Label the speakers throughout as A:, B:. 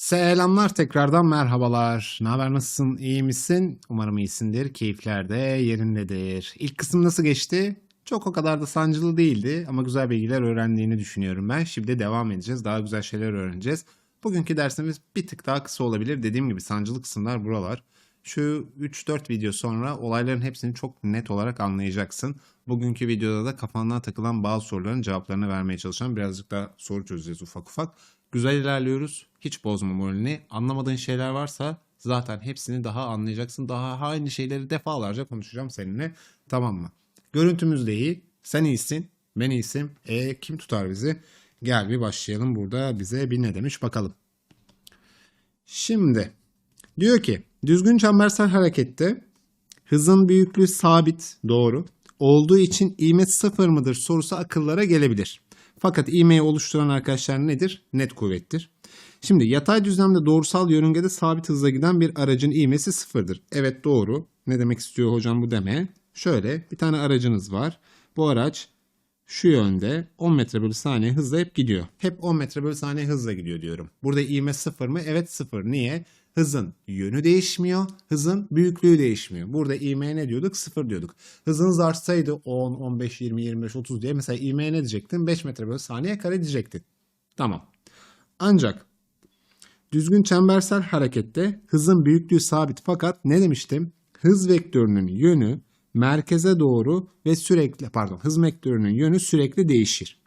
A: Selamlar tekrardan merhabalar. Ne haber nasılsın? İyi misin? Umarım iyisindir. Keyifler de yerindedir. İlk kısım nasıl geçti? Çok o kadar da sancılı değildi ama güzel bilgiler öğrendiğini düşünüyorum ben. Şimdi devam edeceğiz. Daha güzel şeyler öğreneceğiz. Bugünkü dersimiz bir tık daha kısa olabilir. Dediğim gibi sancılı kısımlar buralar. Şu 3-4 video sonra olayların hepsini çok net olarak anlayacaksın. Bugünkü videoda da kafandan takılan bazı soruların cevaplarını vermeye çalışacağım. Birazcık daha soru çözeceğiz ufak ufak. Güzel ilerliyoruz. Hiç bozma moralini. Anlamadığın şeyler varsa zaten hepsini daha anlayacaksın. Daha aynı şeyleri defalarca konuşacağım seninle. Tamam mı? Görüntümüz de iyi. Sen iyisin. Ben iyiyim. E kim tutar bizi? Gel bir başlayalım burada bize bir ne demiş bakalım. Şimdi diyor ki düzgün çembersel harekette hızın büyüklüğü sabit doğru olduğu için ivme sıfır mıdır sorusu akıllara gelebilir. Fakat ivmeyi oluşturan arkadaşlar nedir? Net kuvvettir. Şimdi yatay düzlemde doğrusal yörüngede sabit hızla giden bir aracın ivmesi sıfırdır. Evet doğru. Ne demek istiyor hocam bu deme? Şöyle bir tane aracınız var. Bu araç şu yönde 10 metre bölü saniye hızla hep gidiyor. Hep 10 metre bölü saniye hızla gidiyor diyorum. Burada ivme sıfır mı? Evet sıfır. Niye? Hızın yönü değişmiyor, hızın büyüklüğü değişmiyor. Burada ivmeye ne diyorduk? Sıfır diyorduk. Hızınız artsaydı 10, 15, 20, 25, 30 diye mesela ivmeye ne diyecektin? 5 metre bölü saniye kare diyecektin. Tamam. Ancak düzgün çembersel harekette hızın büyüklüğü sabit fakat ne demiştim? Hız vektörünün yönü merkeze doğru ve sürekli pardon hız vektörünün yönü sürekli değişir.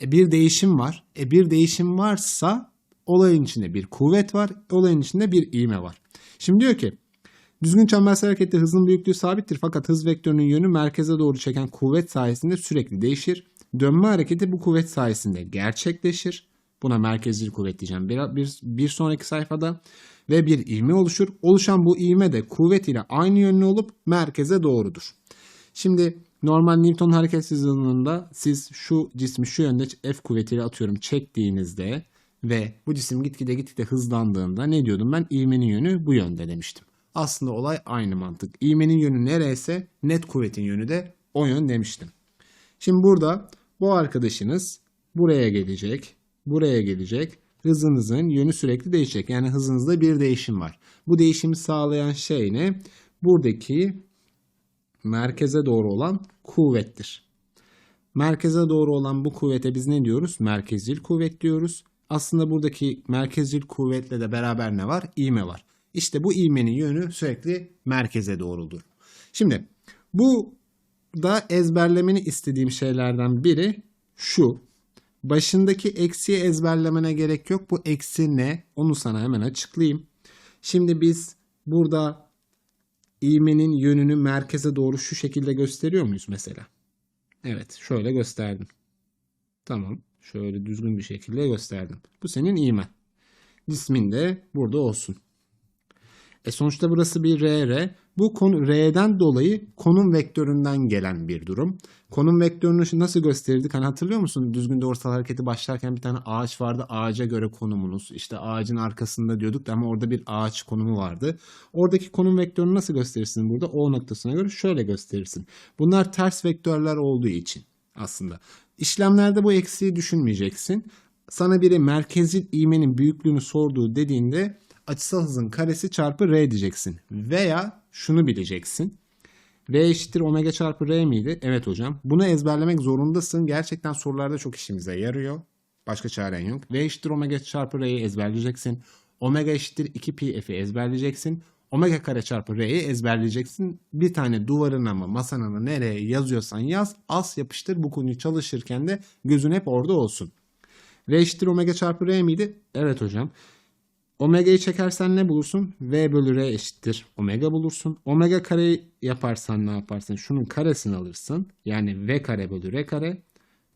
A: E bir değişim var. E bir değişim varsa olayın içinde bir kuvvet var. Olayın içinde bir ivme var. Şimdi diyor ki düzgün çembersel harekette hızın büyüklüğü sabittir fakat hız vektörünün yönü merkeze doğru çeken kuvvet sayesinde sürekli değişir. Dönme hareketi bu kuvvet sayesinde gerçekleşir. Buna merkezli kuvvet diyeceğim bir, bir, bir sonraki sayfada ve bir ivme oluşur. Oluşan bu ivme de kuvvet ile aynı yönlü olup merkeze doğrudur. Şimdi normal Newton hareketsizliğinde siz şu cismi şu yönde F kuvvetiyle atıyorum çektiğinizde ve bu cisim gitgide gitgide hızlandığında ne diyordum ben? İvmenin yönü bu yönde demiştim. Aslında olay aynı mantık. İvmenin yönü nereyse net kuvvetin yönü de o yön demiştim. Şimdi burada bu arkadaşınız buraya gelecek, buraya gelecek. Hızınızın yönü sürekli değişecek. Yani hızınızda bir değişim var. Bu değişimi sağlayan şey ne? Buradaki merkeze doğru olan kuvvettir. Merkeze doğru olan bu kuvvete biz ne diyoruz? Merkezcil kuvvet diyoruz. Aslında buradaki merkezcil kuvvetle de beraber ne var? İğme var. İşte bu ivmenin yönü sürekli merkeze doğrudur. Şimdi bu da ezberlemeni istediğim şeylerden biri şu. Başındaki eksiği ezberlemene gerek yok. Bu eksi ne? Onu sana hemen açıklayayım. Şimdi biz burada ivmenin yönünü merkeze doğru şu şekilde gösteriyor muyuz mesela? Evet, şöyle gösterdim. Tamam, şöyle düzgün bir şekilde gösterdim. Bu senin ivmen. Cismin de burada olsun. E sonuçta burası bir RR. Bu konu R'den dolayı konum vektöründen gelen bir durum. Konum vektörünü nasıl gösterirdik? Hani hatırlıyor musun? Düzgün doğrusal hareketi başlarken bir tane ağaç vardı. Ağaca göre konumunuz. İşte ağacın arkasında diyorduk da ama orada bir ağaç konumu vardı. Oradaki konum vektörünü nasıl gösterirsin burada? O noktasına göre şöyle gösterirsin. Bunlar ters vektörler olduğu için aslında. İşlemlerde bu eksiği düşünmeyeceksin. Sana biri merkezil ivmenin büyüklüğünü sorduğu dediğinde açısal hızın karesi çarpı r diyeceksin. Veya şunu bileceksin. V eşittir omega çarpı r miydi? Evet hocam. Bunu ezberlemek zorundasın. Gerçekten sorularda çok işimize yarıyor. Başka çaren yok. V eşittir omega çarpı r'yi ezberleyeceksin. Omega eşittir 2 pi f'i ezberleyeceksin. Omega kare çarpı r'yi ezberleyeceksin. Bir tane duvarına mı masana mı nereye yazıyorsan yaz. As yapıştır bu konuyu çalışırken de gözün hep orada olsun. V eşittir omega çarpı r miydi? Evet hocam. Omega'yı çekersen ne bulursun? V bölü R eşittir. Omega bulursun. Omega kareyi yaparsan ne yaparsın? Şunun karesini alırsın. Yani V kare bölü R kare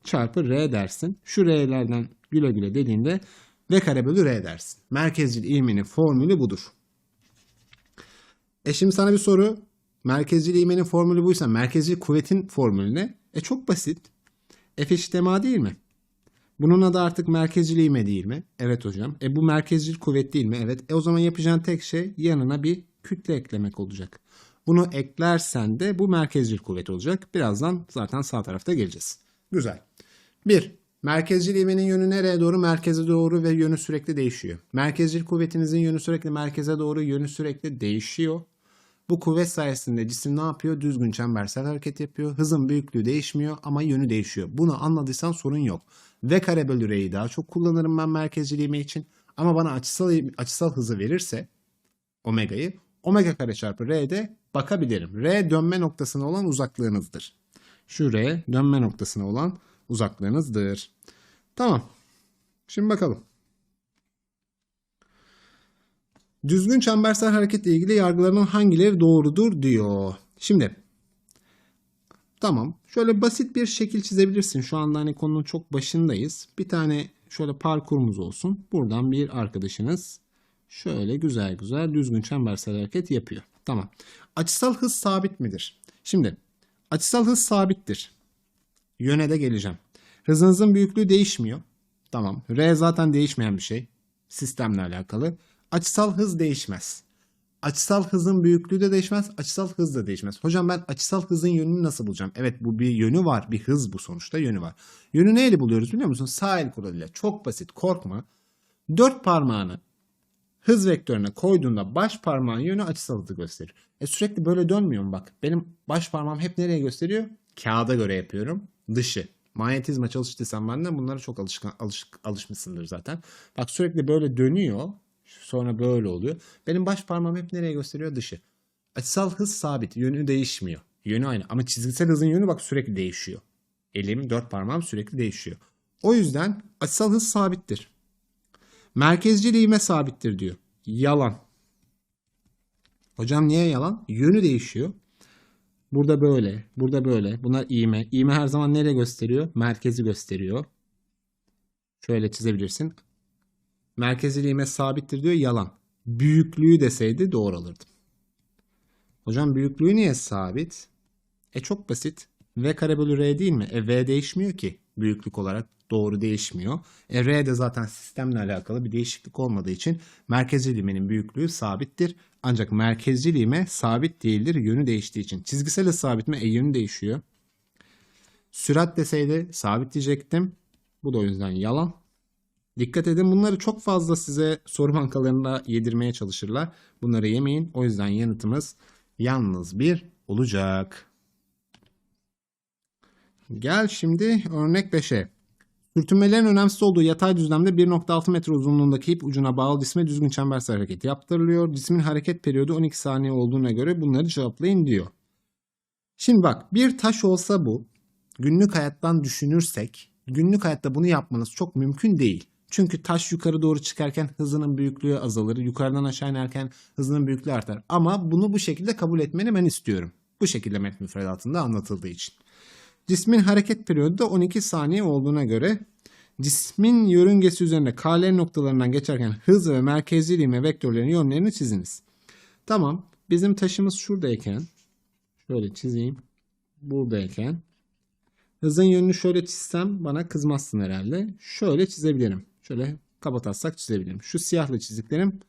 A: çarpı R dersin. Şu R'lerden güle güle dediğinde V kare bölü R dersin. Merkezcil ivmenin formülü budur. E şimdi sana bir soru. Merkezcil ivmenin formülü buysa merkezcil kuvvetin formülü ne? E çok basit. F eşit ma değil mi? Bunun adı artık merkezcil ivme değil mi? Evet hocam. E bu merkezcil kuvvet değil mi? Evet. E o zaman yapacağın tek şey yanına bir kütle eklemek olacak. Bunu eklersen de bu merkezcil kuvvet olacak. Birazdan zaten sağ tarafta geleceğiz. Güzel. 1. Merkezcil ivmenin yönü nereye doğru? Merkeze doğru ve yönü sürekli değişiyor. Merkezcil kuvvetinizin yönü sürekli merkeze doğru, yönü sürekli değişiyor. Bu kuvvet sayesinde cisim ne yapıyor? Düzgün çembersel hareket yapıyor. Hızın büyüklüğü değişmiyor ama yönü değişiyor. Bunu anladıysan sorun yok. V kare bölü R'yi daha çok kullanırım ben merkezcil ivme için. Ama bana açısal, açısal hızı verirse omega'yı omega kare çarpı R'de bakabilirim. R dönme noktasına olan uzaklığınızdır. Şu R dönme noktasına olan uzaklığınızdır. Tamam. Şimdi bakalım. Düzgün çembersel hareketle ilgili yargılarının hangileri doğrudur diyor. Şimdi tamam şöyle basit bir şekil çizebilirsin. Şu anda hani konunun çok başındayız. Bir tane şöyle parkurumuz olsun. Buradan bir arkadaşınız şöyle güzel güzel düzgün çembersel hareket yapıyor. Tamam. Açısal hız sabit midir? Şimdi açısal hız sabittir. Yöne de geleceğim. Hızınızın büyüklüğü değişmiyor. Tamam. R zaten değişmeyen bir şey. Sistemle alakalı. Açısal hız değişmez. Açısal hızın büyüklüğü de değişmez. Açısal hız da değişmez. Hocam ben açısal hızın yönünü nasıl bulacağım? Evet bu bir yönü var. Bir hız bu sonuçta yönü var. Yönü neyle buluyoruz biliyor musun? Sağ el kuralıyla. Çok basit. Korkma. Dört parmağını hız vektörüne koyduğunda baş parmağın yönü açısal hızı gösterir. E sürekli böyle dönmüyor mu bak? Benim baş parmağım hep nereye gösteriyor? Kağıda göre yapıyorum. Dışı. Manyetizma çalıştıysan benden bunlara çok alışkan, alış, alışmışsındır zaten. Bak sürekli böyle dönüyor. Sonra böyle oluyor. Benim baş parmağım hep nereye gösteriyor? Dışı. Açısal hız sabit. Yönü değişmiyor. Yönü aynı. Ama çizgisel hızın yönü bak sürekli değişiyor. Elim, dört parmağım sürekli değişiyor. O yüzden açısal hız sabittir. Merkezcil ivme sabittir diyor. Yalan. Hocam niye yalan? Yönü değişiyor. Burada böyle, burada böyle. Bunlar iğme. İğme her zaman nereye gösteriyor? Merkezi gösteriyor. Şöyle çizebilirsin. Merkezil iğme sabittir diyor. Yalan. Büyüklüğü deseydi doğru alırdım. Hocam büyüklüğü niye sabit? E çok basit. V kare bölü R değil mi? E V değişmiyor ki büyüklük olarak. Doğru değişmiyor. E R de zaten sistemle alakalı bir değişiklik olmadığı için ivmenin büyüklüğü sabittir. Ancak merkezcil ivme sabit değildir yönü değiştiği için. Çizgisel sabit mi? E yönü değişiyor. Sürat deseydi sabit diyecektim. Bu da o yüzden yalan. Dikkat edin bunları çok fazla size soru bankalarında yedirmeye çalışırlar. Bunları yemeyin. O yüzden yanıtımız yalnız bir olacak. Gel şimdi örnek 5'e. Sürtünmelerin önemsiz olduğu yatay düzlemde 1.6 metre uzunluğundaki ip ucuna bağlı cisme düzgün çembersel hareket yaptırılıyor. Cismin hareket periyodu 12 saniye olduğuna göre bunları cevaplayın diyor. Şimdi bak bir taş olsa bu günlük hayattan düşünürsek günlük hayatta bunu yapmanız çok mümkün değil. Çünkü taş yukarı doğru çıkarken hızının büyüklüğü azalır. Yukarıdan aşağı inerken hızının büyüklüğü artar. Ama bunu bu şekilde kabul etmeni ben istiyorum. Bu şekilde metn müfredatında anlatıldığı için. Cismin hareket periyodu da 12 saniye olduğuna göre cismin yörüngesi üzerinde KL noktalarından geçerken hız ve merkezcil ivme vektörlerin yönlerini çiziniz. Tamam. Bizim taşımız şuradayken şöyle çizeyim. Buradayken hızın yönünü şöyle çizsem bana kızmazsın herhalde. Şöyle çizebilirim. Şöyle kapatatsak çizebilirim. Şu siyahlı çizdiklerim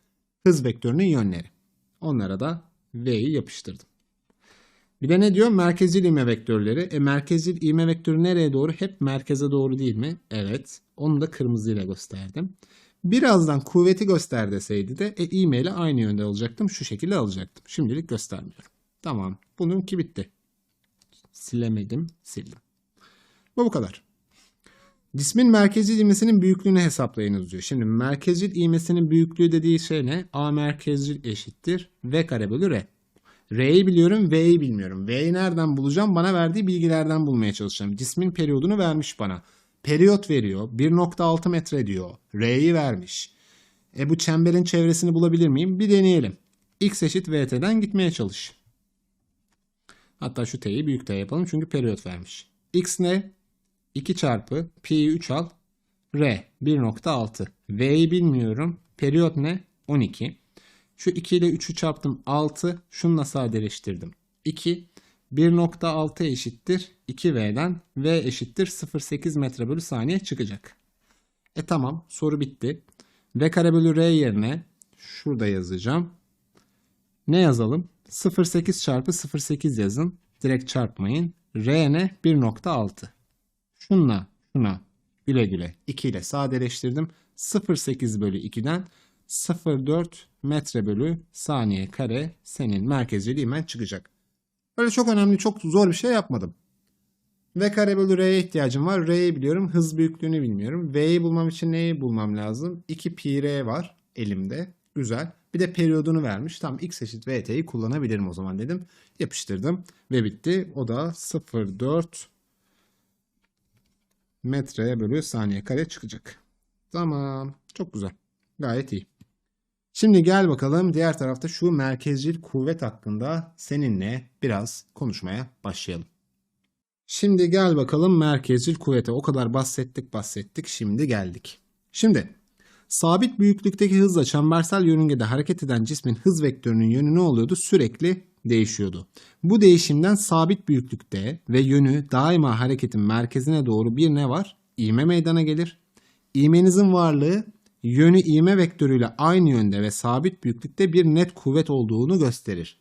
A: hız vektörünün yönleri. Onlara da V'yi yapıştırdım. Bir de ne diyor? Merkezcil ivme vektörleri. E merkezcil ivme vektörü nereye doğru? Hep merkeze doğru değil mi? Evet. Onu da kırmızıyla gösterdim. Birazdan kuvveti göster deseydi de e, ivme ile aynı yönde olacaktım. Şu şekilde alacaktım. Şimdilik göstermiyorum. Tamam. Bununki bitti. Silemedim. Sildim. Bu bu kadar. Cismin merkezcil ivmesinin büyüklüğünü hesaplayınız diyor. Şimdi merkezcil ivmesinin büyüklüğü dediği şey ne? A merkezcil eşittir. V kare bölü R. R'yi biliyorum, V'yi bilmiyorum. V'yi nereden bulacağım? Bana verdiği bilgilerden bulmaya çalışacağım. Cismin periyodunu vermiş bana. Periyot veriyor. 1.6 metre diyor. R'yi vermiş. E bu çemberin çevresini bulabilir miyim? Bir deneyelim. X eşit VT'den gitmeye çalış. Hatta şu T'yi büyük T yapalım çünkü periyot vermiş. X ne? 2 çarpı Pi'yi 3 al. R 1.6. V'yi bilmiyorum. Periyot ne? 12. Şu 2 ile 3'ü çarptım 6. Şununla sadeleştirdim. 2. 1.6 eşittir 2V'den V eşittir 0.8 metre bölü saniye çıkacak. E tamam soru bitti. V kare bölü R yerine şurada yazacağım. Ne yazalım? 0.8 çarpı 0.8 yazın. Direkt çarpmayın. R ne? 1.6. Şunla şuna Güle güle. 2 ile sadeleştirdim. 0.8 bölü 2'den 0.4 metre bölü saniye kare senin merkezciliği hemen çıkacak. Öyle çok önemli, çok zor bir şey yapmadım. V kare bölü R'ye ihtiyacım var. R'yi biliyorum. Hız büyüklüğünü bilmiyorum. V'yi bulmam için neyi bulmam lazım? 2 pi R var elimde. Güzel. Bir de periyodunu vermiş. Tam x eşit vt'yi kullanabilirim o zaman dedim. Yapıştırdım ve bitti. O da 0.4 metre bölü saniye kare çıkacak. Tamam. Çok güzel. Gayet iyi. Şimdi gel bakalım diğer tarafta şu merkezcil kuvvet hakkında seninle biraz konuşmaya başlayalım. Şimdi gel bakalım merkezcil kuvvete. O kadar bahsettik bahsettik. Şimdi geldik. Şimdi sabit büyüklükteki hızla çembersel yörüngede hareket eden cismin hız vektörünün yönü ne oluyordu? Sürekli değişiyordu. Bu değişimden sabit büyüklükte ve yönü daima hareketin merkezine doğru bir ne var? İğme meydana gelir. İğmenizin varlığı yönü iğme vektörüyle aynı yönde ve sabit büyüklükte bir net kuvvet olduğunu gösterir.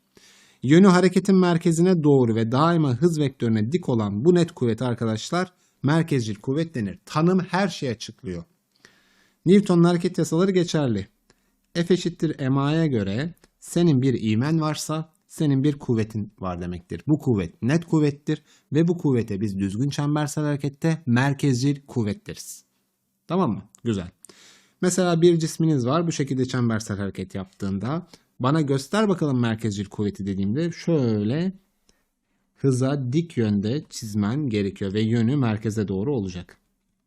A: Yönü hareketin merkezine doğru ve daima hız vektörüne dik olan bu net kuvvet arkadaşlar merkezcil kuvvet denir. Tanım her şeyi açıklıyor. Newton'un hareket yasaları geçerli. F eşittir MA'ya göre senin bir iğmen varsa senin bir kuvvetin var demektir. Bu kuvvet net kuvvettir ve bu kuvvete biz düzgün çembersel harekette merkezcil kuvvet deriz. Tamam mı? Güzel. Mesela bir cisminiz var bu şekilde çembersel hareket yaptığında bana göster bakalım merkezcil kuvveti dediğimde şöyle hıza dik yönde çizmen gerekiyor ve yönü merkeze doğru olacak.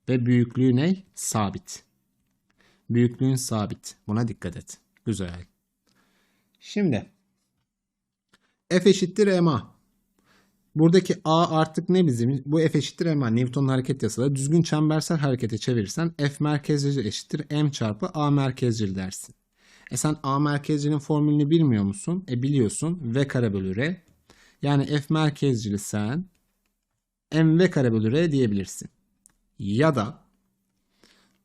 A: Ve büyüklüğü ne? Sabit. Büyüklüğün sabit. Buna dikkat et. Güzel. Şimdi F eşittir ma. Buradaki A artık ne bizim? Bu F eşittir ma. Newton'un hareket yasaları. Düzgün çembersel harekete çevirirsen F merkezcil eşittir M çarpı A merkezcil dersin. E sen A merkezcilin formülünü bilmiyor musun? E biliyorsun. V kare bölü R. Yani F merkezcili sen M V kare bölü R diyebilirsin. Ya da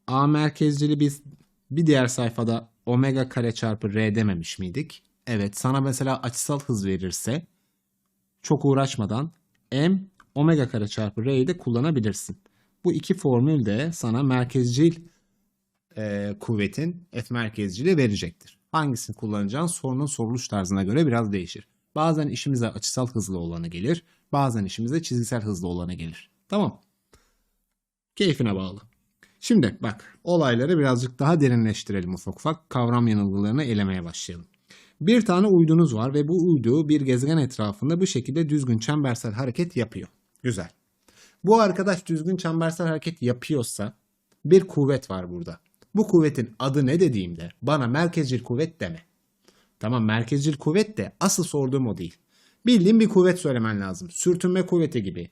A: A merkezcili biz bir diğer sayfada omega kare çarpı R dememiş miydik? Evet sana mesela açısal hız verirse çok uğraşmadan M omega kare çarpı R'yi de kullanabilirsin. Bu iki formül de sana merkezcil e, kuvvetin F merkezcili verecektir. Hangisini kullanacağın sorunun soruluş tarzına göre biraz değişir. Bazen işimize açısal hızlı olanı gelir. Bazen işimize çizgisel hızlı olanı gelir. Tamam. Keyfine bağlı. Şimdi bak olayları birazcık daha derinleştirelim ufak ufak. Kavram yanılgılarını elemeye başlayalım. Bir tane uydunuz var ve bu uydu bir gezegen etrafında bu şekilde düzgün çembersel hareket yapıyor. Güzel. Bu arkadaş düzgün çembersel hareket yapıyorsa bir kuvvet var burada. Bu kuvvetin adı ne dediğimde bana merkezcil kuvvet deme. Tamam merkezcil kuvvet de asıl sorduğum o değil. Bildiğin bir kuvvet söylemen lazım. Sürtünme kuvveti gibi,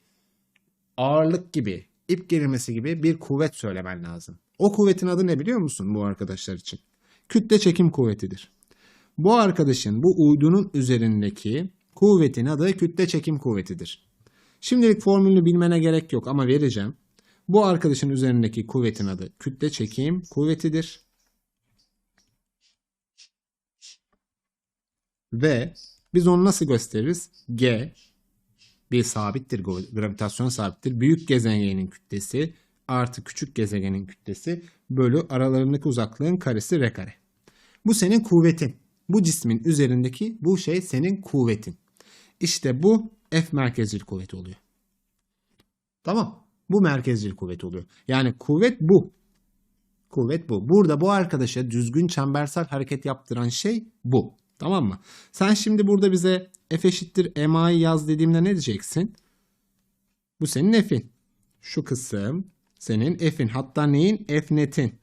A: ağırlık gibi, ip gerilmesi gibi bir kuvvet söylemen lazım. O kuvvetin adı ne biliyor musun bu arkadaşlar için? Kütle çekim kuvvetidir. Bu arkadaşın bu uydunun üzerindeki kuvvetin adı kütle çekim kuvvetidir. Şimdilik formülünü bilmene gerek yok ama vereceğim. Bu arkadaşın üzerindeki kuvvetin adı kütle çekim kuvvetidir. Ve biz onu nasıl gösteririz? G bir sabittir, gravitasyon sabittir. Büyük gezegenin kütlesi artı küçük gezegenin kütlesi bölü aralarındaki uzaklığın karesi r kare. Bu senin kuvvetin. Bu cismin üzerindeki bu şey senin kuvvetin. İşte bu F merkezcil kuvveti oluyor. Tamam. Bu merkezcil kuvvet oluyor. Yani kuvvet bu. Kuvvet bu. Burada bu arkadaşa düzgün çembersel hareket yaptıran şey bu. Tamam mı? Sen şimdi burada bize F eşittir MA'yı yaz dediğimde ne diyeceksin? Bu senin F'in. Şu kısım senin F'in. Hatta neyin? F netin.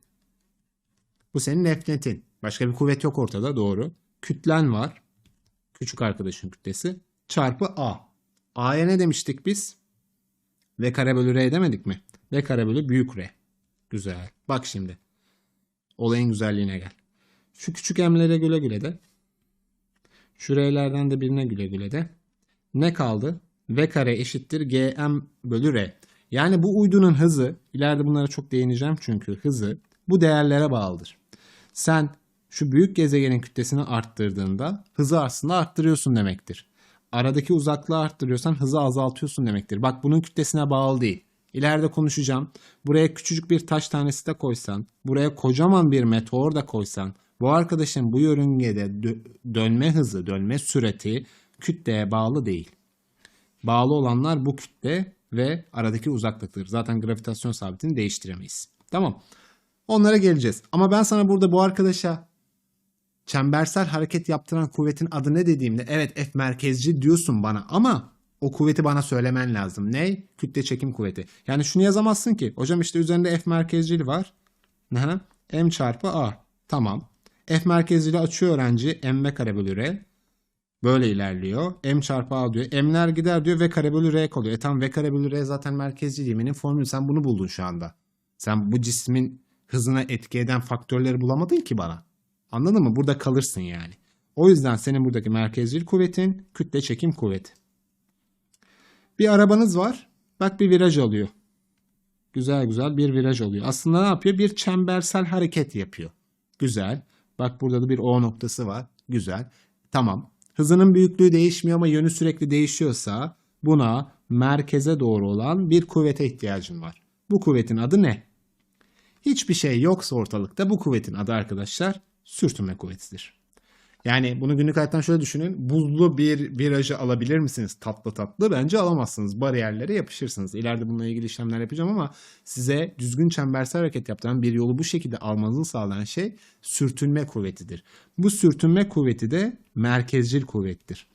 A: Bu senin F netin. Başka bir kuvvet yok ortada doğru. Kütlen var. Küçük arkadaşın kütlesi. Çarpı A. A'ya ne demiştik biz? V kare bölü R demedik mi? V kare bölü büyük R. Güzel. Bak şimdi. Olayın güzelliğine gel. Şu küçük M'lere güle güle de. Şu R'lerden de birine güle güle de. Ne kaldı? V kare eşittir GM bölü R. Yani bu uydunun hızı, ileride bunlara çok değineceğim çünkü hızı bu değerlere bağlıdır. Sen şu büyük gezegenin kütlesini arttırdığında hızı aslında arttırıyorsun demektir. Aradaki uzaklığı arttırıyorsan hızı azaltıyorsun demektir. Bak bunun kütlesine bağlı değil. İleride konuşacağım. Buraya küçücük bir taş tanesi de koysan, buraya kocaman bir meteor da koysan, bu arkadaşın bu yörüngede dö- dönme hızı, dönme süreti kütleye bağlı değil. Bağlı olanlar bu kütle ve aradaki uzaklıktır. Zaten gravitasyon sabitini değiştiremeyiz. Tamam. Onlara geleceğiz. Ama ben sana burada bu arkadaşa çembersel hareket yaptıran kuvvetin adı ne dediğimde evet F merkezci diyorsun bana ama o kuvveti bana söylemen lazım. Ne? Kütle çekim kuvveti. Yani şunu yazamazsın ki. Hocam işte üzerinde F merkezcili var. M çarpı A. Tamam. F merkezcili açıyor öğrenci. M kare bölü R. Böyle ilerliyor. M çarpı A diyor. M'ler gider diyor. V kare bölü R kalıyor. E tamam V kare bölü R zaten merkezci limenin formülü. Sen bunu buldun şu anda. Sen bu cismin hızına etki eden faktörleri bulamadın ki bana. Anladın mı? Burada kalırsın yani. O yüzden senin buradaki merkezcil kuvvetin kütle çekim kuvveti. Bir arabanız var. Bak bir viraj alıyor. Güzel güzel bir viraj alıyor. Aslında ne yapıyor? Bir çembersel hareket yapıyor. Güzel. Bak burada da bir O noktası var. Güzel. Tamam. Hızının büyüklüğü değişmiyor ama yönü sürekli değişiyorsa buna merkeze doğru olan bir kuvvete ihtiyacın var. Bu kuvvetin adı ne? Hiçbir şey yoksa ortalıkta bu kuvvetin adı arkadaşlar sürtünme kuvvetidir. Yani bunu günlük hayattan şöyle düşünün. Buzlu bir virajı alabilir misiniz tatlı tatlı? Bence alamazsınız. Bariyerlere yapışırsınız. İleride bununla ilgili işlemler yapacağım ama size düzgün çembersel hareket yaptıran bir yolu bu şekilde almanızı sağlayan şey sürtünme kuvvetidir. Bu sürtünme kuvveti de merkezcil kuvvettir.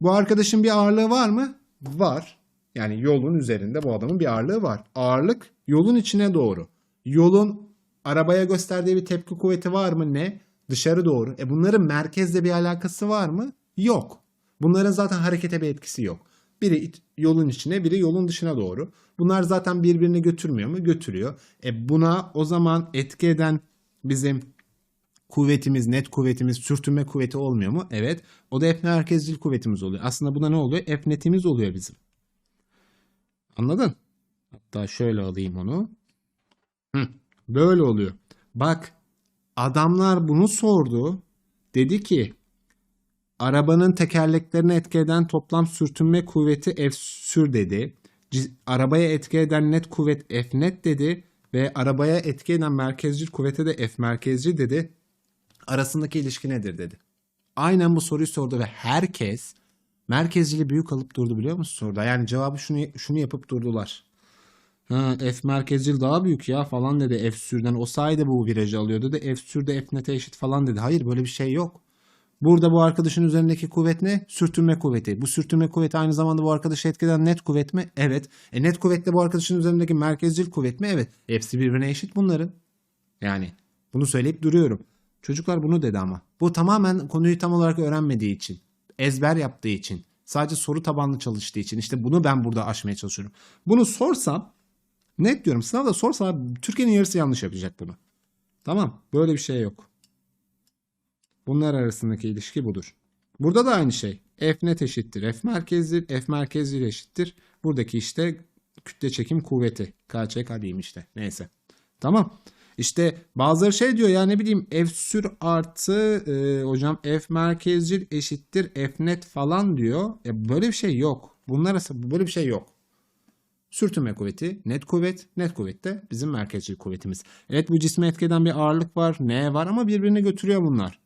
A: Bu arkadaşın bir ağırlığı var mı? Var. Yani yolun üzerinde bu adamın bir ağırlığı var. Ağırlık yolun içine doğru. Yolun arabaya gösterdiği bir tepki kuvveti var mı? Ne? Dışarı doğru. E bunların merkezle bir alakası var mı? Yok. Bunların zaten harekete bir etkisi yok. Biri yolun içine, biri yolun dışına doğru. Bunlar zaten birbirini götürmüyor mu? Götürüyor. E buna o zaman etki eden bizim kuvvetimiz, net kuvvetimiz, sürtünme kuvveti olmuyor mu? Evet. O da F merkezcil kuvvetimiz oluyor. Aslında buna ne oluyor? F netimiz oluyor bizim. Anladın? Hatta şöyle alayım onu. Hı, böyle oluyor. Bak adamlar bunu sordu. Dedi ki arabanın tekerleklerine etki eden toplam sürtünme kuvveti F sür dedi. Arabaya etki eden net kuvvet F net dedi. Ve arabaya etki eden merkezcil kuvvete de F merkezci dedi. Arasındaki ilişki nedir dedi. Aynen bu soruyu sordu ve herkes merkezcili büyük alıp durdu biliyor musun soruda? Yani cevabı şunu şunu yapıp durdular. Ha, F merkezcil daha büyük ya falan dedi F sürden. O sayede bu virajı alıyordu da F sürde F nete eşit falan dedi. Hayır böyle bir şey yok. Burada bu arkadaşın üzerindeki kuvvet ne? Sürtünme kuvveti. Bu sürtünme kuvveti aynı zamanda bu arkadaşı etkileden net kuvvet mi? Evet. E net kuvvetle bu arkadaşın üzerindeki merkezcil kuvvet mi? Evet. Hepsi birbirine eşit bunların. Yani bunu söyleyip duruyorum. Çocuklar bunu dedi ama. Bu tamamen konuyu tam olarak öğrenmediği için. Ezber yaptığı için. Sadece soru tabanlı çalıştığı için. İşte bunu ben burada aşmaya çalışıyorum. Bunu sorsam net diyorum sınavda sorsa Türkiye'nin yarısı yanlış yapacak bunu. Tamam. Böyle bir şey yok. Bunlar arasındaki ilişki budur. Burada da aynı şey. F net eşittir. F merkezli, F merkezli eşittir. Buradaki işte kütle çekim kuvveti. KÇK diyeyim işte. Neyse. Tamam. İşte bazıları şey diyor ya ne bileyim F sür artı e, hocam F merkezcil eşittir F net falan diyor. E, böyle bir şey yok. Bunlar arasında böyle bir şey yok. Sürtünme kuvveti net kuvvet, net kuvvet de bizim merkezcil kuvvetimiz. Evet bu cisme etki eden bir ağırlık var, ne var ama birbirini götürüyor bunlar.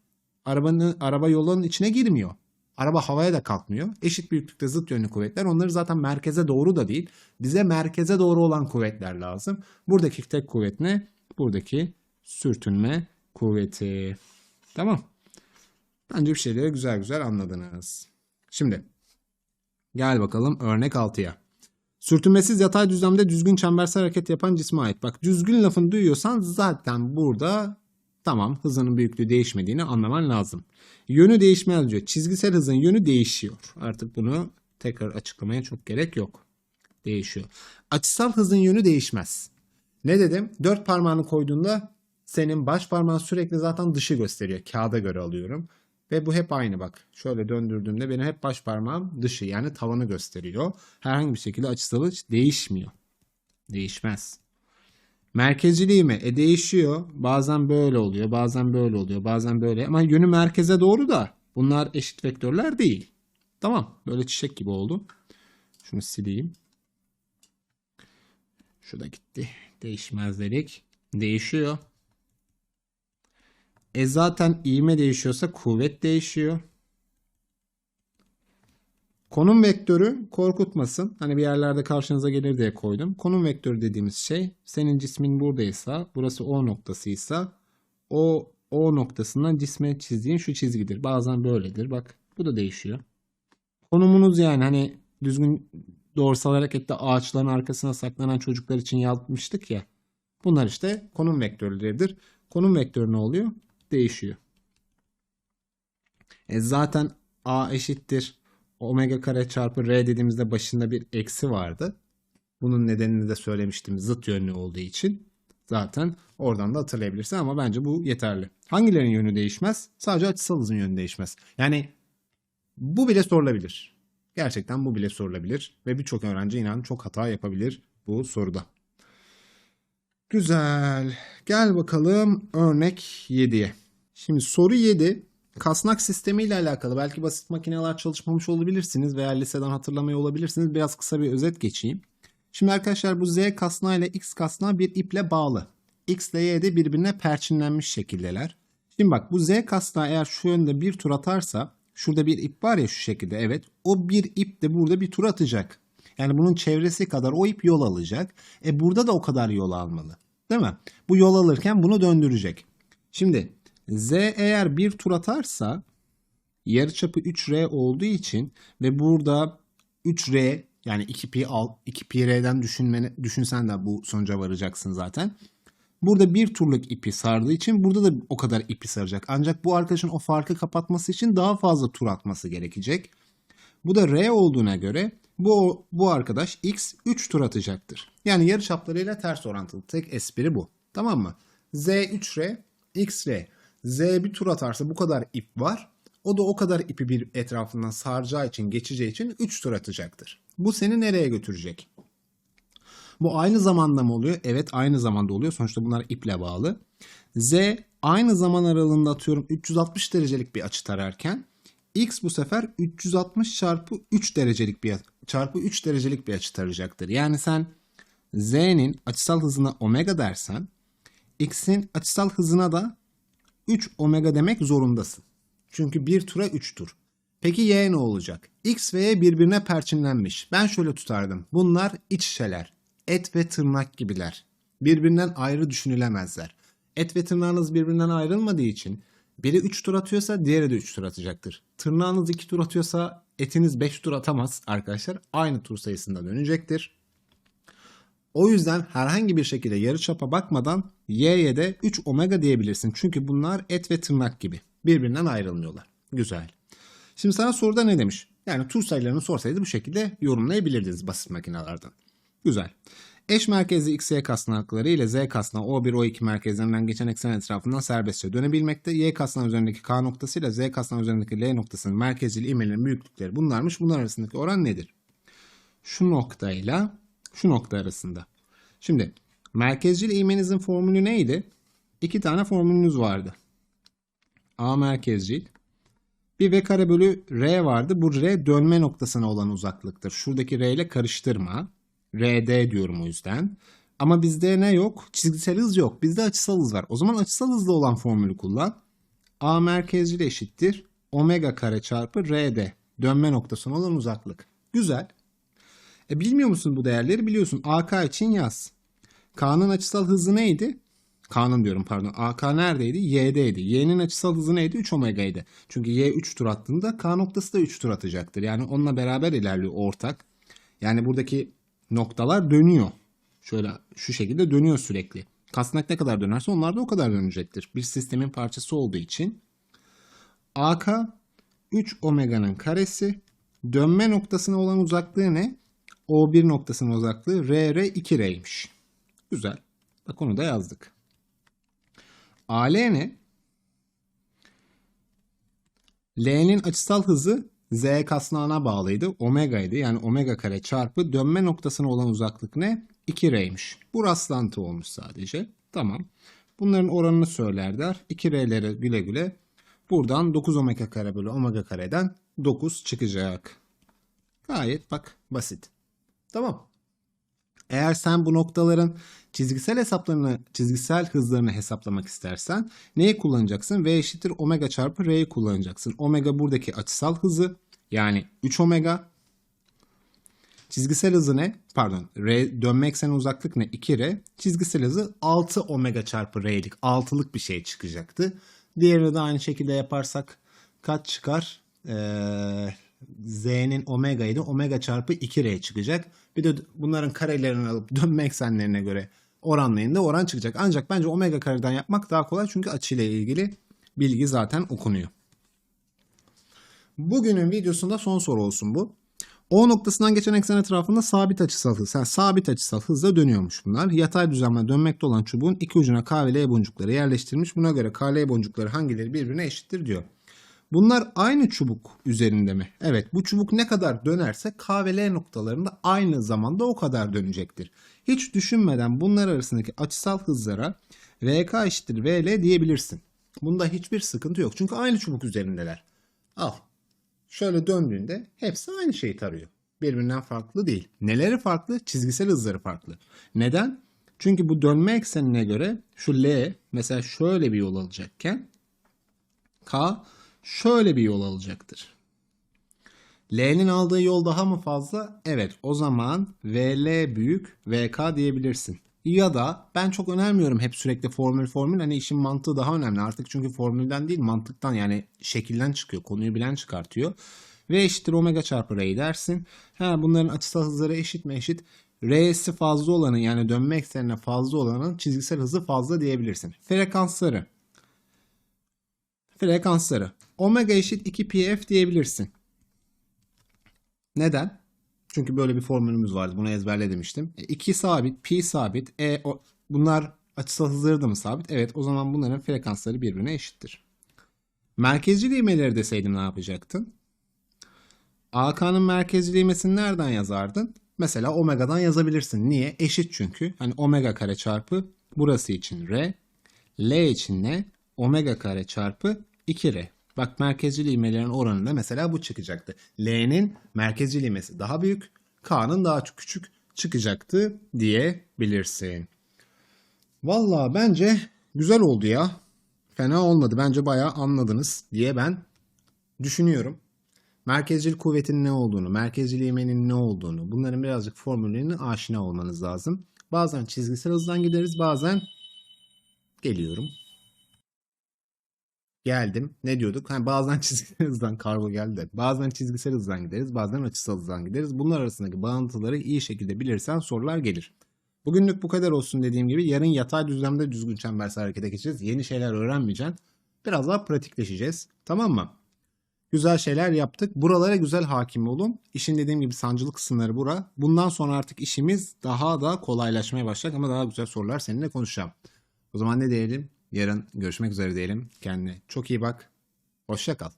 A: Arabanın araba yolun içine girmiyor. Araba havaya da kalkmıyor. Eşit büyüklükte zıt yönlü kuvvetler. Onları zaten merkeze doğru da değil. Bize merkeze doğru olan kuvvetler lazım. Buradaki tek kuvvet ne? Buradaki sürtünme kuvveti. Tamam. Bence bir şeyleri güzel güzel anladınız. Şimdi gel bakalım örnek 6'ya. Sürtünmesiz yatay düzlemde düzgün çembersel hareket yapan cisme ait. Bak düzgün lafını duyuyorsan zaten burada tamam hızının büyüklüğü değişmediğini anlaman lazım. Yönü değişmez diyor. Çizgisel hızın yönü değişiyor. Artık bunu tekrar açıklamaya çok gerek yok. Değişiyor. Açısal hızın yönü değişmez. Ne dedim? Dört parmağını koyduğunda senin baş parmağın sürekli zaten dışı gösteriyor. Kağıda göre alıyorum. Ve bu hep aynı bak. Şöyle döndürdüğümde benim hep baş parmağım dışı yani tavanı gösteriyor. Herhangi bir şekilde açısalı hiç değişmiyor. Değişmez. Merkezciliği mi? E değişiyor. Bazen böyle oluyor, bazen böyle oluyor, bazen böyle. Ama yönü merkeze doğru da bunlar eşit vektörler değil. Tamam. Böyle çiçek gibi oldu. Şunu sileyim. Şu da gitti. Değişmez dedik. Değişiyor. E zaten ivme değişiyorsa kuvvet değişiyor. Konum vektörü korkutmasın. Hani bir yerlerde karşınıza gelir diye koydum. Konum vektörü dediğimiz şey senin cismin buradaysa, burası O noktasıysa o O noktasından cisme çizdiğin şu çizgidir. Bazen böyledir. Bak bu da değişiyor. Konumunuz yani hani düzgün doğrusal harekette ağaçların arkasına saklanan çocuklar için yapmıştık ya. Bunlar işte konum vektörleridir. Konum vektörü ne oluyor? Değişiyor. E zaten A eşittir omega kare çarpı r dediğimizde başında bir eksi vardı. Bunun nedenini de söylemiştim zıt yönlü olduğu için. Zaten oradan da hatırlayabilirsin ama bence bu yeterli. Hangilerinin yönü değişmez? Sadece açısal hızın yönü değişmez. Yani bu bile sorulabilir. Gerçekten bu bile sorulabilir ve birçok öğrenci inan çok hata yapabilir bu soruda. Güzel. Gel bakalım örnek 7'ye. Şimdi soru 7 kasnak sistemi ile alakalı. Belki basit makineler çalışmamış olabilirsiniz veya liseden hatırlamıyor olabilirsiniz. Biraz kısa bir özet geçeyim. Şimdi arkadaşlar bu Z kasnağı ile X kasnağı bir iple bağlı. X ile Y de birbirine perçinlenmiş şekildeler. Şimdi bak bu Z kasnağı eğer şu yönde bir tur atarsa şurada bir ip var ya şu şekilde evet o bir ip de burada bir tur atacak. Yani bunun çevresi kadar o ip yol alacak. E burada da o kadar yol almalı. Değil mi? Bu yol alırken bunu döndürecek. Şimdi Z eğer bir tur atarsa yarıçapı 3R olduğu için ve burada 3R yani 2pi al 2pi R'den düşünmene, düşünsen de bu sonuca varacaksın zaten. Burada bir turluk ipi sardığı için burada da o kadar ipi saracak. Ancak bu arkadaşın o farkı kapatması için daha fazla tur atması gerekecek. Bu da R olduğuna göre bu, bu arkadaş X 3 tur atacaktır. Yani yarı çaplarıyla ters orantılı. Tek espri bu. Tamam mı? Z 3R, X R. Z bir tur atarsa bu kadar ip var. O da o kadar ipi bir etrafından saracağı için, geçeceği için 3 tur atacaktır. Bu seni nereye götürecek? Bu aynı zamanda mı oluyor? Evet aynı zamanda oluyor. Sonuçta bunlar iple bağlı. Z aynı zaman aralığında atıyorum 360 derecelik bir açı tararken X bu sefer 360 çarpı 3 derecelik bir çarpı 3 derecelik bir açı tarayacaktır. Yani sen Z'nin açısal hızına omega dersen X'in açısal hızına da 3 omega demek zorundasın. Çünkü bir tura 3 tur. Peki Y ne olacak? X ve Y birbirine perçinlenmiş. Ben şöyle tutardım. Bunlar iç içeler. Et ve tırnak gibiler. Birbirinden ayrı düşünülemezler. Et ve tırnağınız birbirinden ayrılmadığı için biri 3 tur atıyorsa diğeri de 3 tur atacaktır. Tırnağınız 2 tur atıyorsa etiniz 5 tur atamaz arkadaşlar. Aynı tur sayısında dönecektir. O yüzden herhangi bir şekilde yarıçapa bakmadan Y'ye de 3 omega diyebilirsin. Çünkü bunlar et ve tırnak gibi. Birbirinden ayrılmıyorlar. Güzel. Şimdi sana soruda ne demiş? Yani tur sayılarını sorsaydı bu şekilde yorumlayabilirdiniz basit makinelerden. Güzel. Eş merkezli x, y kasnakları ile z kasnağı O1, O2 merkezlerinden geçen eksen etrafından serbestçe dönebilmekte. Y kasnağı üzerindeki K noktası ile Z kasnağı üzerindeki L noktasının merkezcil ivmelerin büyüklükleri bunlarmış. Bunlar arasındaki oran nedir? Şu noktayla şu nokta arasında. Şimdi merkezcil ivmenizin formülü neydi? İki tane formülünüz vardı. A merkezcil. Bir v kare bölü r vardı. Bu r dönme noktasına olan uzaklıktır. Şuradaki r ile karıştırma. RD diyorum o yüzden. Ama bizde ne yok? Çizgisel hız yok. Bizde açısal hız var. O zaman açısal hızlı olan formülü kullan. A merkezcil eşittir. Omega kare çarpı RD. Dönme noktasına olan uzaklık. Güzel. E bilmiyor musun bu değerleri? Biliyorsun. AK için yaz. K'nın açısal hızı neydi? K'nın diyorum pardon. AK neredeydi? Y'deydi. Y'nin açısal hızı neydi? 3 omega'ydı. Çünkü Y 3 tur attığında K noktası da 3 tur atacaktır. Yani onunla beraber ilerliyor ortak. Yani buradaki noktalar dönüyor. Şöyle şu şekilde dönüyor sürekli. Kasnak ne kadar dönerse onlar da o kadar dönecektir. Bir sistemin parçası olduğu için. AK 3 omega'nın karesi. Dönme noktasına olan uzaklığı ne? O1 noktasının uzaklığı RR 2R'ymiş. Güzel. Bak onu da yazdık. AL ne? L'nin açısal hızı Z kasnağına bağlıydı. Omega'ydı. Yani omega kare çarpı dönme noktasına olan uzaklık ne? 2R'ymiş. Bu rastlantı olmuş sadece. Tamam. Bunların oranını söylerler. 2R'lere güle güle. Buradan 9 omega kare bölü omega kareden 9 çıkacak. Gayet bak basit. Tamam. Eğer sen bu noktaların çizgisel hesaplarını, çizgisel hızlarını hesaplamak istersen neyi kullanacaksın? V eşittir omega çarpı R'yi kullanacaksın. Omega buradaki açısal hızı yani 3 omega. Çizgisel hızı ne? Pardon. R, dönme ekseni uzaklık ne? 2R. Çizgisel hızı 6 omega çarpı R'lik 6'lık bir şey çıkacaktı. Diğerini de aynı şekilde yaparsak kaç çıkar? Ee, Z'nin omega ile omega çarpı 2R çıkacak. Bir de bunların karelerini alıp dönme eksenlerine göre oranlayın da oran çıkacak. Ancak bence omega kareden yapmak daha kolay çünkü açıyla ilgili bilgi zaten okunuyor. Bugünün videosunda son soru olsun bu. O noktasından geçen eksen etrafında sabit açısal hız. Yani sabit açısal hızla dönüyormuş bunlar. Yatay düzlemle dönmekte olan çubuğun iki ucuna K ve L boncukları yerleştirilmiş. Buna göre K, L boncukları hangileri birbirine eşittir diyor. Bunlar aynı çubuk üzerinde mi? Evet bu çubuk ne kadar dönerse K ve L noktalarında aynı zamanda o kadar dönecektir. Hiç düşünmeden bunlar arasındaki açısal hızlara VK eşittir VL diyebilirsin. Bunda hiçbir sıkıntı yok. Çünkü aynı çubuk üzerindeler. Al. Şöyle döndüğünde hepsi aynı şeyi tarıyor. Birbirinden farklı değil. Neleri farklı? Çizgisel hızları farklı. Neden? Çünkü bu dönme eksenine göre şu L mesela şöyle bir yol alacakken K şöyle bir yol alacaktır. L'nin aldığı yol daha mı fazla? Evet o zaman VL büyük VK diyebilirsin. Ya da ben çok önermiyorum hep sürekli formül formül. Hani işin mantığı daha önemli. Artık çünkü formülden değil mantıktan yani şekilden çıkıyor. Konuyu bilen çıkartıyor. V eşittir omega çarpı R dersin. Ha, bunların açısal hızları eşit mi eşit? R'si fazla olanın yani dönme eksenine fazla olanın çizgisel hızı fazla diyebilirsin. Frekansları. Frekansları. Omega eşit 2 pf diyebilirsin. Neden? Çünkü böyle bir formülümüz vardı. Bunu ezberle demiştim. 2 sabit, pi sabit. E, o, bunlar açısal hızları da mı sabit? Evet o zaman bunların frekansları birbirine eşittir. Merkezcil ivmeleri deseydim ne yapacaktın? AK'nın merkezcil ivmesini nereden yazardın? Mesela omega'dan yazabilirsin. Niye? Eşit çünkü. Hani omega kare çarpı burası için R. L için ne? Omega kare çarpı 2R. Bak merkezcil ivmelerin oranında mesela bu çıkacaktı. L'nin merkezcil ivmesi daha büyük, K'nın daha küçük çıkacaktı diyebilirsin. Vallahi bence güzel oldu ya. Fena olmadı. Bence bayağı anladınız diye ben düşünüyorum. Merkezcil kuvvetin ne olduğunu, merkezcil ivmenin ne olduğunu, bunların birazcık formüllerine aşina olmanız lazım. Bazen çizgisel hızdan gideriz, bazen geliyorum. Geldim. Ne diyorduk? Hani bazen çizgisel hızdan kargo geldi. Bazen çizgisel hızdan gideriz. Bazen açısal hızdan gideriz. Bunlar arasındaki bağıntıları iyi şekilde bilirsen sorular gelir. Bugünlük bu kadar olsun dediğim gibi. Yarın yatay düzlemde düzgün çembersel harekete geçeceğiz. Yeni şeyler öğrenmeyeceksin. Biraz daha pratikleşeceğiz. Tamam mı? Güzel şeyler yaptık. Buralara güzel hakim olun. İşin dediğim gibi sancılı kısımları bura. Bundan sonra artık işimiz daha da kolaylaşmaya başlayacak ama daha güzel sorular seninle konuşacağım. O zaman ne diyelim? Yarın görüşmek üzere diyelim. Kendine çok iyi bak. Hoşça kal.